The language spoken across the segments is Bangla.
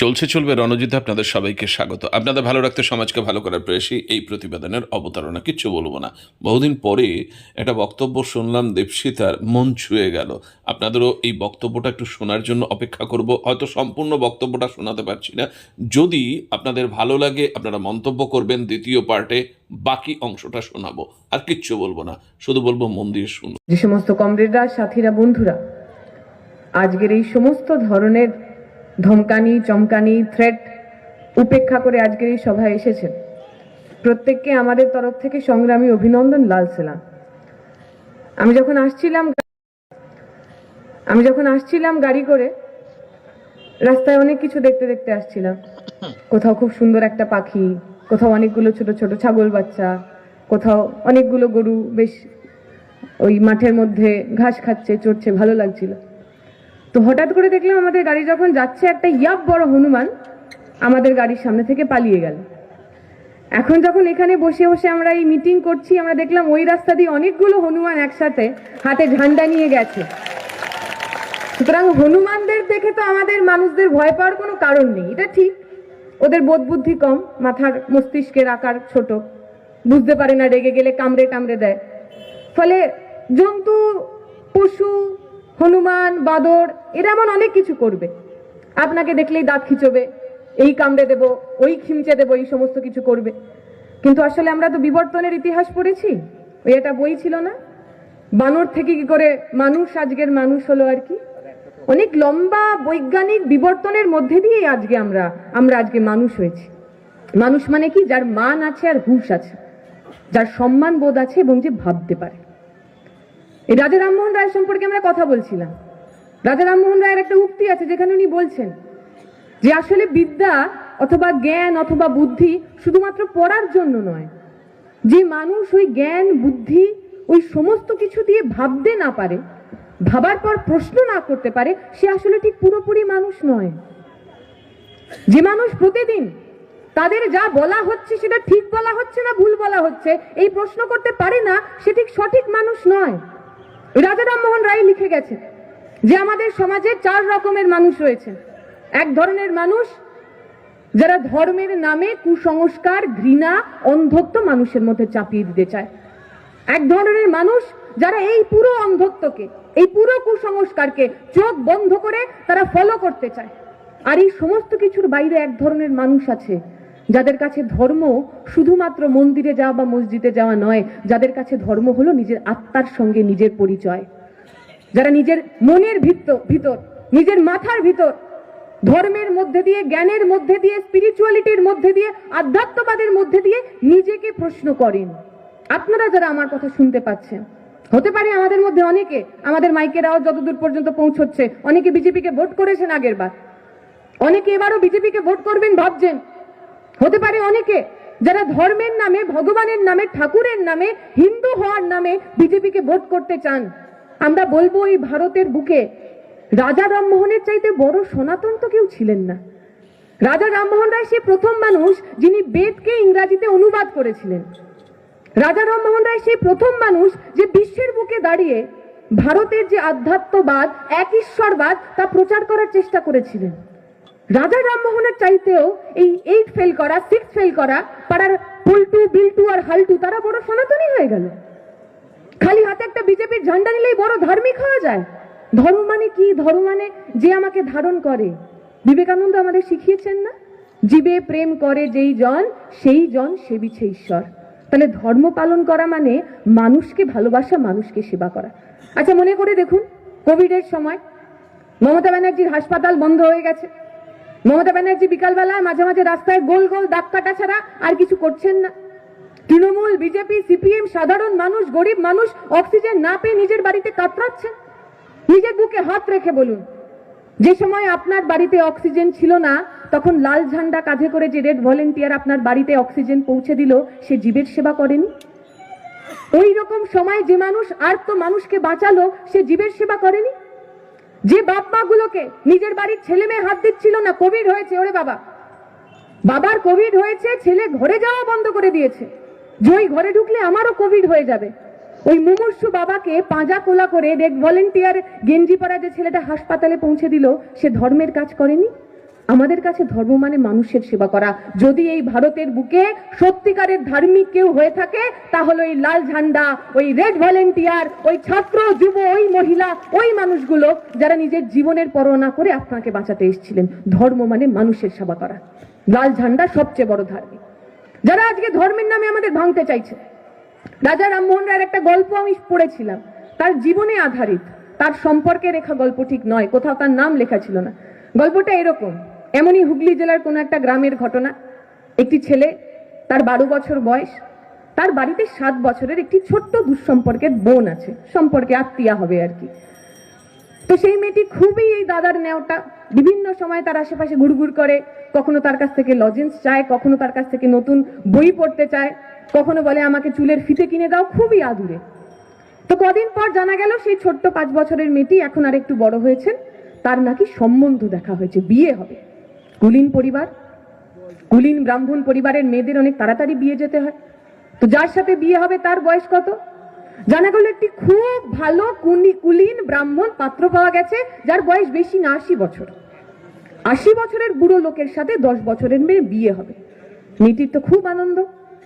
চলছে, চলবে। রণজিতে আপনাদের সবাইকে স্বাগত। আপনাদের ভালো রাখতে সমাজকে ভালো করার প্রয়াসী এই প্রতিবেদনের অবতারণা। কিচ্ছু বলব না। বহুদিন পরে একটা বক্তব্য শুনলাম দেবসিতার মন ছুঁয়ে গেল। আপনাদেরও এই বক্তব্যটা একটু শোনার জন্য অপেক্ষা করব। হয়তো সম্পূর্ণ বক্তব্যটা শোনাতে পারছি না। যদি আপনাদের ভালো লাগে, আপনারা মন্তব্য করবেন দ্বিতীয় পার্টে, বাকি অংশটা শোনাবো। আর কিচ্ছু বলব না। শুধু বলব মন দিয়ে শুনুন। যে সমস্ত কমরেডরা, সাথীরা, বন্ধুরা, আজকের এই সমস্ত ধরনের ধমকানি, চমকানি থ্রেট উপেক্ষা করে আজকের এই সভায় এসেছেন। প্রত্যেককে আমাদের তরফ থেকে সংগ্রামী অভিনন্দন, লাল সেলাম আমি যখন আসছিলাম আমি যখন আসছিলাম গাড়ি করে, রাস্তায় অনেক কিছু দেখতে দেখতে আসছিলাম। কোথাও খুব সুন্দর একটা পাখি, কোথাও অনেকগুলো ছোট ছোট ছাগল বাচ্চা, কোথাও অনেকগুলো গরু, বেশ ওই মাঠের মধ্যে ঘাস খাচ্ছে, চড়ছে, ভালো লাগছিল। তো হঠাৎ করে দেখলাম আমাদের গাড়ি যখন যাচ্ছে একটা ইয়াব বড় হনুমান আমাদের গাড়ির সামনে থেকে পালিয়ে গেল। এখন যখন এখানে বসে বসে আমরা এই মিটিং করছি, আমরা দেখলাম ওই রাস্তা দিয়ে অনেকগুলো হনুমান একসাথে হাতে ঝান্ডা নিয়ে গেছে। সুতরাং হনুমানদের দেখে তো আমাদের মানুষদের ভয় পাওয়ার কোনো কারণ নেই। এটা ঠিক। ওদের বোধ বুদ্ধি কম, মাথার মস্তিষ্কের আকার ছোট। বুঝতে পারে না রেগে গেলে কামড়ে টামড়ে দেয়। ফলে জন্তু, পশু হনুমান, বাদর, এরা এমন অনেক কিছু করবে। আপনাকে দেখলেই দাঁত খিচবে, এই কামড়ে দেব, ওই খিমচে দেব, এই সমস্ত কিছু করবে। কিন্তু আসলে আমরা তো বিবর্তনের ইতিহাস পড়েছি, ওই একটা বই ছিল না? বানর থেকে কি করে মানুষ, আজকের মানুষ হলো আর কি? অনেক লম্বা বৈজ্ঞানিক বিবর্তনের মধ্যে দিয়ে আজকে আমরা আমরা আজকে মানুষ হয়েছি। মানুষ মানে কি? যার মান আছে আর হুশ আছে, যার সম্মান বোধ আছে এবং যে ভাবতে পারে। এই রাজা রামমোহন রায় সম্পর্কে আমরা কথা বলছিলাম। রাজা রামমোহন রায়ের একটা উক্তি আছে, যেখানে উনি বলছেন যে আসলে বিদ্যা অথবা জ্ঞান অথবা বুদ্ধি শুধুমাত্র পড়ার জন্য নয়, যে মানুষ ওই জ্ঞান, বুদ্ধি, ওই সমস্ত কিছু দিয়ে ভাবতে না পারে, ভাবার পর প্রশ্ন না করতে পারে, সে আসলে ঠিক পুরোপুরি মানুষ নয়। যে মানুষ প্রতিদিন তাদের যা বলা হচ্ছে সেটা ঠিক বলা হচ্ছে না ভুল বলা হচ্ছে, এই প্রশ্ন করতে পারে না, সে ঠিক সঠিক মানুষ নয়। রাজা রামমোহন রায় লিখে গেছে যে আমাদের সমাজে চার রকমের মানুষ রয়েছে এক ধরনের মানুষ যারা ধর্মের নামে কুসংস্কার, ঘৃণা, অন্ধত্ব মানুষের মধ্যে চাপিয়ে দিতে চায়। এক ধরনের মানুষ যারা এই পুরো অন্ধত্বকে, এই পুরো কুসংস্কারকে চোখ বন্ধ করে তারা ফলো করতে চায়। আর এই সমস্ত কিছুর বাইরে এক ধরনের মানুষ আছে যাদের কাছে ধর্ম শুধুমাত্র মন্দিরে যাওয়া বা মসজিদে যাওয়া নয়, যাদের কাছে ধর্ম হলো নিজের আত্মার সঙ্গে নিজের পরিচয়। যারা নিজের মনের ভিতর ভিতর, নিজের মাথার ভিতর, ধর্মের মধ্যে দিয়ে, জ্ঞানের মধ্যে দিয়ে স্পিরিচুয়ালিটির মধ্যে দিয়ে, আধ্যাত্মবাদের মধ্যে দিয়ে নিজেকে প্রশ্ন করেন। আপনারা যারা আমার কথা শুনতে পাচ্ছেন, হতে পারে আমাদের মধ্যে অনেকে, আমাদের মাইকের আওয়াজ যতদূর পর্যন্ত পৌঁছচ্ছে, অনেকে বিজেপিকে ভোট করেছেন আগের বার। অনেকে এবারও বিজেপিকে ভোট করবেন ভাবছেন হতে পারে অনেকে যারা ধর্মের নামে, ভগবানের নামে, ঠাকুরের নামে, হিন্দু হওয়ার নামে বিজেপিকে ভোট করতে চান। আমরা বলব এই ভারতের বুকে, রাজা রামমোহনের চাইতে বড় সনাতন তো কেউ ছিলেন না। রাজা রামমোহন রায় সে প্রথম মানুষ যিনি বেদকে ইংরাজিতে অনুবাদ করেছিলেন। রাজা রামমোহন রায় সেই প্রথম মানুষ যে বিশ্বের বুকে দাঁড়িয়ে ভারতের যে আধ্যাত্মবাদ, এক ঈশ্বরবাদ তা প্রচার করার চেষ্টা করেছিলেন। রাজা রামমোহনের চাইতেও এই এইট ফেল করা সিক্স ফেল করা, পাড়ার পল্টু, বিল্টু আর হালটু, তারা বড় সনাতনী হয়ে গেল। খালি হাতে একটা বিজেপির ঝান্ডা নিলেই বড় ধার্মিক হওয়া যায়। ধর্ম মানে কি? ধর্ম মানে যে আমাকে ধারণ করে। বিবেকানন্দ আমাদের শিখিয়েছেন না? জীবে প্রেম করে যেই জন, সেই জন সেবিছে ঈশ্বর। তাহলে ধর্ম পালন করা মানে মানুষকে ভালোবাসা, মানুষকে সেবা করা। আচ্ছা মনে করে দেখুন, কোভিডের সময় মমতা ব্যানার্জির হাসপাতাল বন্ধ হয়ে গেছে। মমতা ব্যানার্জি বিকালবেলা মাঝে মাঝে রাস্তায় গোল গোল দাগ কাটা ছাড়া আর কিছু করছেন না। তৃণমূল, বিজেপি, সিপিএম, সাধারণ মানুষ, গরিব মানুষ অক্সিজেন না পেয়ে নিজের বাড়িতে কাতরাচ্ছেন? নিজের বুকে হাত রেখে বলুন। যে সময় আপনার বাড়িতে অক্সিজেন ছিল না, তখন লাল ঝান্ডা কাঁধে করে যে রেড ভলেন্টিয়ার আপনার বাড়িতে অক্সিজেন পৌঁছে দিল, সে জীবের সেবা করেনি? ওই রকম সময় যে মানুষ আর তো মানুষকে বাঁচালো, সে জীবের সেবা করেনি? যে বাপ মা গুলোকে নিজের বাড়ির ছেলে মেয়ে হাত দিচ্ছিল না, কোভিড হয়েছে, ওরে বাবা। বাবার কোভিড হয়েছে, ছেলে ঘরে যাওয়া বন্ধ করে দিয়েছে। যে ওই ঘরে ঢুকলে আমারও কোভিড হয়ে যাবে। ওই মুমূর্ষু বাবাকে পাঁজা কোলা করে রেড ভলেন্টিয়ার গেঞ্জি পরা যে ছেলেটা হাসপাতালে পৌঁছে দিল, সে ধর্মের কাজ করেনি? আমাদের কাছে ধর্ম মানে মানুষের সেবা করা। যদি এই ভারতের বুকে সত্যিকারের ধার্মিক কেউ হয়ে থাকে, তাহলে ওই লাল ঝান্ডা, ওই রেড ভলেন্টিয়ার ওই ছাত্র, যুব, ওই মহিলা, ওই মানুষগুলো যারা নিজের জীবনের পরোয়া না করে আপনাকে বাঁচাতে এসেছিলেন। ধর্ম মানে মানুষের সেবা করা। লাল ঝান্ডা সবচেয়ে বড় ধার্মিক। যারা আজকে ধর্মের নামে আমাদের ভাঙতে চাইছে। রাজা রামমোহন রায়ের একটা গল্প আমি পড়েছিলাম। তার জীবনে আধারিত। তার সম্পর্কে রেখা গল্প ঠিক নয়, কোথাও তার নাম লেখা ছিল না। গল্পটা এরকম। এমনই হুগলি জেলার কোনো একটা গ্রামের ঘটনা। একটি ছেলে, তার বারো বছর বয়স, তার বাড়িতে সাত বছরের একটি ছোট্ট দুঃসম্পর্কের বোন আছে, সম্পর্কে আত্মীয়া হবে আর কি। তো সেই মেয়েটি খুবই এই দাদার নেওটা বিভিন্ন সময় তার আশেপাশে ঘুরঘুর করে, কখনো তার কাছ থেকে লজেন্স চায়, কখনো তার কাছ থেকে নতুন বই পড়তে চায়, কখনো বলে আমাকে চুলের ফিতে কিনে দাও, খুবই আদুরে। তো কদিন পর জানা গেল সেই ছোট্ট পাঁচ বছরের মেয়েটি এখন আর একটু বড় হয়েছেন। তার নাকি সম্বন্ধ দেখা হয়েছে, বিয়ে হবে। কুলীন পরিবার, কুলীন ব্রাহ্মণ পরিবারের মেয়েদের অনেক তাড়াতাড়ি বিয়ে যেতে হয়। তো যার সাথে বিয়ে হবে তার বয়স কত? জানা গেল একটি খুব ভালো কুলীন ব্রাহ্মণ পাত্র পাওয়া গেছে, যার বয়স বেশি না আশি বছর। আশি বছরের বুড়ো লোকের সাথে দশ বছরের মেয়ে বিয়ে হবে। মেয়েটির তো খুব আনন্দ।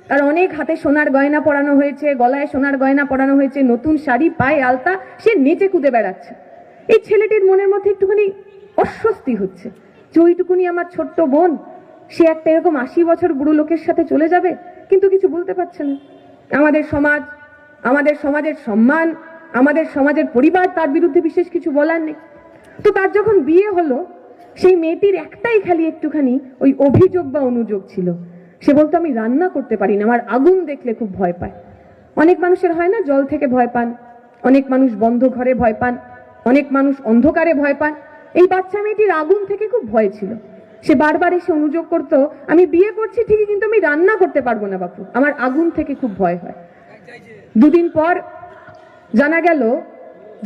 তার অনেক হাতে সোনার গয়না পরানো হয়েছে, গলায় সোনার গয়না পরানো হয়েছে, নতুন শাড়ি, পায়ে আলতা, সে নেচে কুদে বেড়াচ্ছে। এই ছেলেটির মনের মধ্যে একটুখানি অস্বস্তি হচ্ছে। যে আমার ছোট্ট বোন, সে একটা এরকম আশি বছর বুড়ো লোকের সাথে চলে যাবে? কিন্তু কিছু বলতে পারছে না। আমাদের সমাজ, আমাদের সমাজের সম্মান, আমাদের সমাজের পরিবার তার বিরুদ্ধে বিশেষ কিছু বলার নেই। তো তার যখন বিয়ে হলো, সেই মেয়েটির একটাই খালি একটুখানি ওই অভিযোগ বা অনুযোগ ছিল। সে বলতো, আমি রান্না করতে পারি না, আমার আগুন দেখলে খুব ভয় পায়। অনেক মানুষের হয় না, জল থেকে ভয় পান। অনেক মানুষ বন্ধ ঘরে ভয় পান। অনেক মানুষ অন্ধকারে ভয় পান। এই বাচ্চা মেয়েটির আগুন থেকে খুব ভয় ছিল। সে বারবার এসে অনুযোগ করতো, আমি বিয়ে করছি, ঠিকই, কিন্তু আমি রান্না করতে পারব না বাপু। আমার আগুন থেকে খুব ভয় হয়। দুদিন পর জানা গেল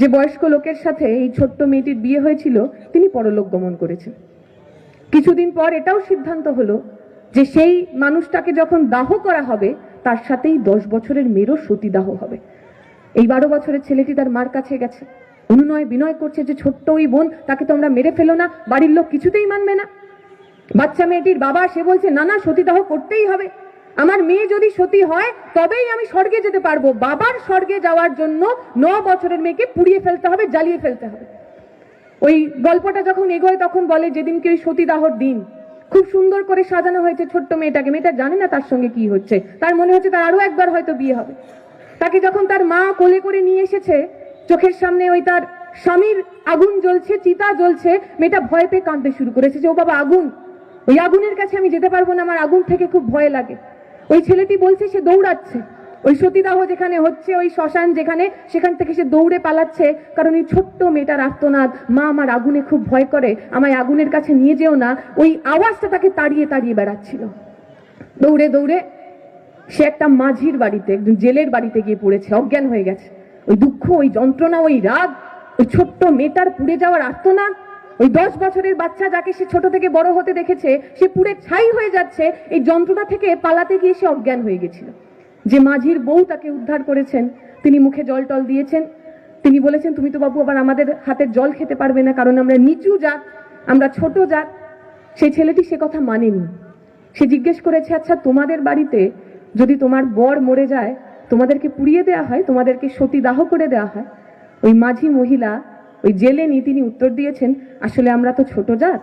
যে বয়স্ক লোকের সাথে এই ছোট্ট মেয়েটির বিয়ে হয়েছিল, তিনি পরলোক গমন করেছেন। কিছুদিন পর এটাও সিদ্ধান্ত হলো যে সেই মানুষটাকে যখন দাহ করা হবে, তার সাথেই দশ বছরের মেয়েরও সতীদাহ হবে। এই বারো বছরের ছেলেটি তার মার কাছে গেছে। অনুনয় বিনয় করছে যে ছোট্ট ওই বোন, তাকে তোমরা মেরে ফেলো না, বাড়ির লোক কিছুতেই মানবে না। বাচ্চা মেয়েটির বাবা, সে বলছে, না না, সতীদাহ করতেই হবে। আমার মেয়ে যদি সতী হয়, তবেই আমি স্বর্গে যেতে পারব। বাবার স্বর্গে যাওয়ার জন্য ন বছরের মেয়েকে পুড়িয়ে ফেলতে হবে, জ্বালিয়ে ফেলতে হবে। ওই গল্পটা যখন এগোয়, তখন বলে, যেদিনকে ওই সতীদাহর দিন, খুব সুন্দর করে সাজানো হয়েছে ছোট্ট মেয়েটাকে। মেয়েটা জানে না তার সঙ্গে কি হচ্ছে। তার মনে হচ্ছে তার আরও একবার হয়তো বিয়ে হবে। তাকে যখন তার মা কোলে করে নিয়ে এসেছে চোখের সামনে ওই তার স্বামীর আগুন জ্বলছে, চিতা জ্বলছে, মেয়েটা ভয় পেয়ে কাঁদতে শুরু করেছে যে, ও বাবা, আগুন! ওই আগুনের কাছে আমি যেতে পারব না, আমার আগুন থেকে খুব ভয় লাগে। ওই ছেলেটি বলছে, সে দৌড়াচ্ছে। ওই সতীদাহ যেখানে হচ্ছে, ওই শ্মশান যেখানে, সেখান থেকে সে দৌড়ে পালাচ্ছে, কারণ ওই ছোট্ট মেয়েটার আর্তনাদ মা আমার আগুনে খুব ভয় করে, আমায় আগুনের কাছে নিয়ে যেও না। ওই আওয়াজটা তাকে তাড়িয়ে তাড়িয়ে বেড়াচ্ছিল। দৌড়ে দৌড়ে সে একটা মাঝির বাড়িতে, একজন জেলের বাড়িতে গিয়ে পড়েছে, অজ্ঞান হয়ে গেছে। ওই যন্ত্রণা, ওই রাগ, ওই ছোট্ট মেয়েটার পুড়ে যাওয়ার আর্তনাদ ওই দশ বছরের বাচ্চা যাকে সে ছোট থেকে বড় হতে দেখেছে, সে পুড়ে ছাই হয়ে যাচ্ছে, এই যন্ত্রণা থেকে পালাতে গিয়ে সে অজ্ঞান হয়ে গেছিল। যে মাঝির বউ তাকে উদ্ধার করেছেন, তিনি মুখে জল টল দিয়েছেন। তিনি বলেছেন, তুমি তো বাবু আবার আমাদের হাতের জল খেতে পারবে না, কারণ আমরা নিচু জাত, আমরা ছোট জাত। সেই ছেলেটি সে কথা মানেনি। সে জিজ্ঞেস করেছে আচ্ছা তোমাদের বাড়িতে যদি তোমার বর মরে যায় তোমাদেরকে পুড়িয়ে দেওয়া হয়, তোমাদেরকে সতীদাহ করে দেওয়া হয়। ওই মাঝি মহিলা, ওই জেলে নিয়ে তিনি উত্তর দিয়েছেন, আসলে আমরা তো ছোট জাত।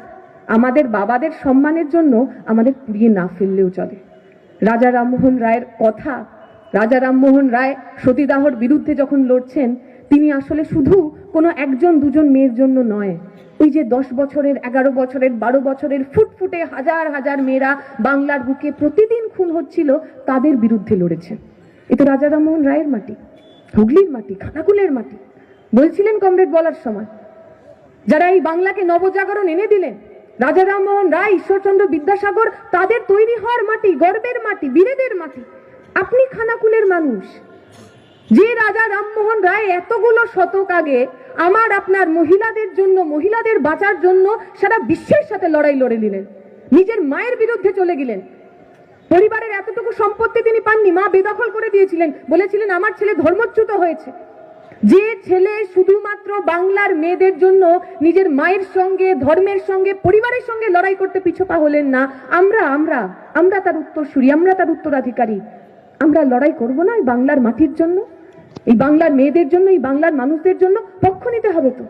আমাদের বাবাদের সম্মানের জন্য আমাদের পুড়িয়ে না ফেললেও চলে। রাজা রামমোহন রায়ের কথা, রাজা রামমোহন রায় সতীদাহর বিরুদ্ধে যখন লড়ছেন, তিনি আসলে শুধু কোনো একজন, দুজন মেয়ের জন্য নয়। ওই যে দশ বছরের, এগারো বছরের, বারো বছরের, ফুটফুটে হাজার হাজার মেয়েরা বাংলার বুকে প্রতিদিন খুন হচ্ছিল, তাদের বিরুদ্ধে লড়েছেন এ তো রাজা রামমোহন রায়ের মাটি, হুগলির মাটি, খানাকুলের মাটি, বলছিলেন কমরেড বলার সময়। যারা এই বাংলাকে নবজাগরণ এনে দিলেন রাজা রামমোহন রায়, ঈশ্বরচন্দ্র বিদ্যাসাগর, তাদের তৈরি হওয়ার মাটি, গর্বের মাটি, বীরেদের মাটি। আপনি খানাকুলের মানুষ। যে রাজা রামমোহন রায় এতগুলো শতক আগে আমার, আপনার মহিলাদের জন্য, মহিলাদের বাঁচার জন্য সারা বিশ্বের সাথে লড়াই লড়ে নিলেন। নিজের মায়ের বিরুদ্ধে চলে গেলেন। পরিবারের এতটুকু সম্পত্তি তিনি পাননি, মা বেদখল করে দিয়েছিলেন, বলেছিলেন, আমার ছেলে ধর্মচ্যুত হয়েছে। যে ছেলে শুধুমাত্র বাংলার মেয়েদের জন্য নিজের মায়ের সঙ্গে, ধর্মের সঙ্গে, পরিবারের সঙ্গে লড়াই করতে পিছপা হলেন না, আমরা আমরা আমরা তার উত্তরসূরি, আমরা তার উত্তরাধিকারী। আমরা লড়াই করব না এই বাংলার মাটির জন্য? এই বাংলার মেয়েদের জন্য, এই বাংলার মানুষদের জন্য? পক্ষ নিতে হবে তো।